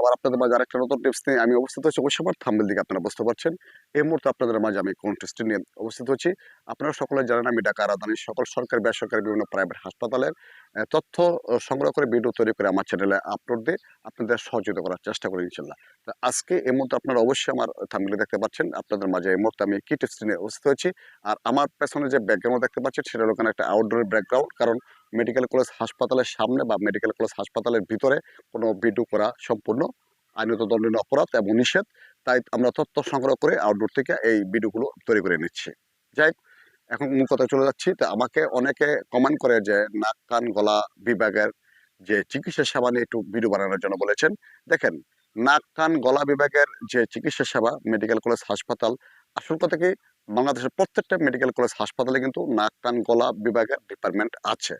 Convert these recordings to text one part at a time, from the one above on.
আবার আপনাদের মাঝে নতুন নিয়ে আমি অবস্থিত আপনারা বুঝতে পারছেন। এই মুহূর্তে আপনাদের মাঝে আমি কোন নিয়ে অবস্থিত আপনারা সকলে জানেন আমি ঢাকা রাজধানীর সকল সরকারি, বেসরকারি, বিভিন্ন প্রাইভেট হাসপাতালের তথ্য সংগ্রহ করে ভিডিও তৈরি করে আমার চ্যানেলে আপলোড দিয়ে আপনাদের সহযোগিতা করার চেষ্টা করি ইনশাল্লাহ তো আজকে এই মুহূর্তে আপনারা অবশ্যই আমার থাম্বেলে দেখতে পাচ্ছেন, আপনাদের মাঝে এই মুহূর্তে আমি কি টিপস নিয়ে অবস্থিত হচ্ছি আর আমার পেছনে যে ব্যাকগ্রাউন্ড দেখতে পাচ্ছেন, সেটা হলো একটা আউটডোর ব্যাকগ্রাউন্ড কারণ মেডিকেল কলেজ হাসপাতালের সামনে বা মেডিকেল কলেজ হাসপাতালের ভিতরে কোনো ভিডিও করা সম্পূর্ণ আইনত দণ্ডনীয় অপরাধ এবং নিষেধ। তাই আমরা তথ্য সংগ্রহ করে আউটডোর থেকে এই ভিডিওগুলো তৈরি করে নিচ্ছি। যাই এখন মূল কথা চলে যাচ্ছি। তো আমাকে অনেকে কমেন্ট করে যে নাক, কান, গলা বিভাগের যে চিকিৎসা সেবা নিয়ে একটু ভিডিও বানানোর জন্য বলেছেন। দেখেন, নাক, কান, গলা বিভাগের যে চিকিৎসা সেবা মেডিকেল কলেজ হাসপাতাল, আসল কথা কি? বাংলাদেশের প্রত্যেকটা মেডিকেল কলেজ হাসপাতালে কিন্তু নাক, কান, গলা বিভাগের ডিপার্টমেন্ট আছে।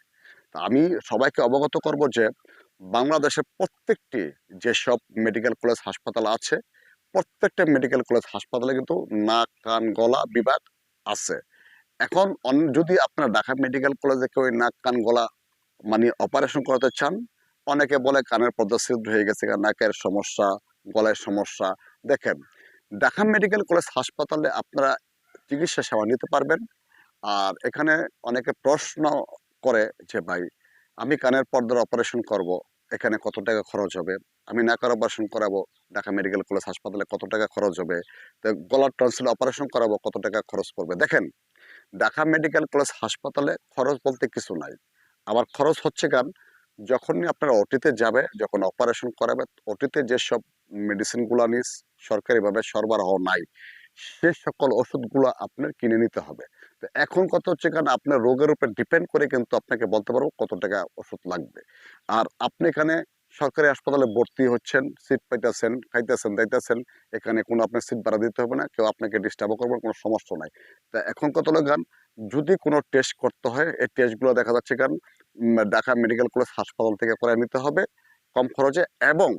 আমি সবাইকে অবগত করব যে বাংলাদেশের প্রত্যেকটি যেসব মেডিকেল কলেজ হাসপাতাল আছে, প্রত্যেকটা মেডিকেল কলেজ হাসপাতালে কিন্তু নাক, কান, গলা বিভাগ আছে। এখন যদি আপনার ঢাকা মেডিকেল কলেজে কেউ নাক, কান, গলা মানে অপারেশন করাতে চান, অনেকে বলে কানের পর্দা হয়ে গেছে, নাকের সমস্যা, গলায় সমস্যা। দেখেন, ঢাকা মেডিকেল কলেজ হাসপাতালে আপনারা চিকিৎসা সেবা নিতে পারবেন। আর এখানে অনেকে প্রশ্ন করে যে, ভাই, আমি কানের পর্দার অপারেশন করব, এখানে কত টাকা খরচ হবে? আমি নাকার অপারেশন করাবো, ঢাকা মেডিকেল কলেজ হাসপাতালে কত টাকা খরচ হবে? তো গলার টনসিল অপারেশন করাবো, কত টাকা খরচ পড়বে? দেখেন, ঢাকা মেডিকেল কলেজ হাসপাতালে খরচ বলতে কিছু নাই। আবার খরচ হচ্ছে কারণ যখনই আপনারা ওটিতে যাবে, যখন অপারেশন করাবে ওটিতে যেসব মেডিসিনগুলো নিয়ে সরকারিভাবে সরবরাহ নাই। সে সকল ওষুধগুলো আপনার কিনে নিতে হবে। তো এখন কত হচ্ছে কারণ আপনার রোগের উপর ডিপেন্ড করে কিন্তু আপনাকে বলতে পারব কত টাকা ওষুধ লাগবে। আর আপনি এখানে সরকারি হাসপাতালে ভর্তি হচ্ছেন সিট পাইতেছেন, খাইতেছেন, দাইতেছেন, এখানে কোনো আপনার সিট ভাড়া দিতে হবে না, কেউ আপনাকে ডিস্টার্বও করবে, কোনো সমস্যা নাই। তা এখন কত লাগান যদি কোনো টেস্ট করতে হয়, এই টেস্টগুলো দেখা যাচ্ছে কারণ ঢাকা মেডিকেল কলেজ হাসপাতাল থেকে করে নিতে হবে কম খরচে এবং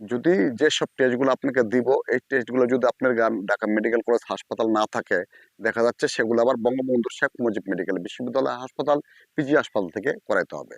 যদি যেসব টেস্টগুলো আপনাকে দিব, এই টেস্টগুলো যদি আপনার ঢাকা মেডিকেল কলেজ হাসপাতাল না থাকে, দেখা যাচ্ছে সেগুলো আবার বঙ্গবন্ধু শেখ মুজিব মেডিকেল বিশ্ববিদ্যালয় হাসপাতাল পিজি হাসপাতাল থেকে করাইতে হবে।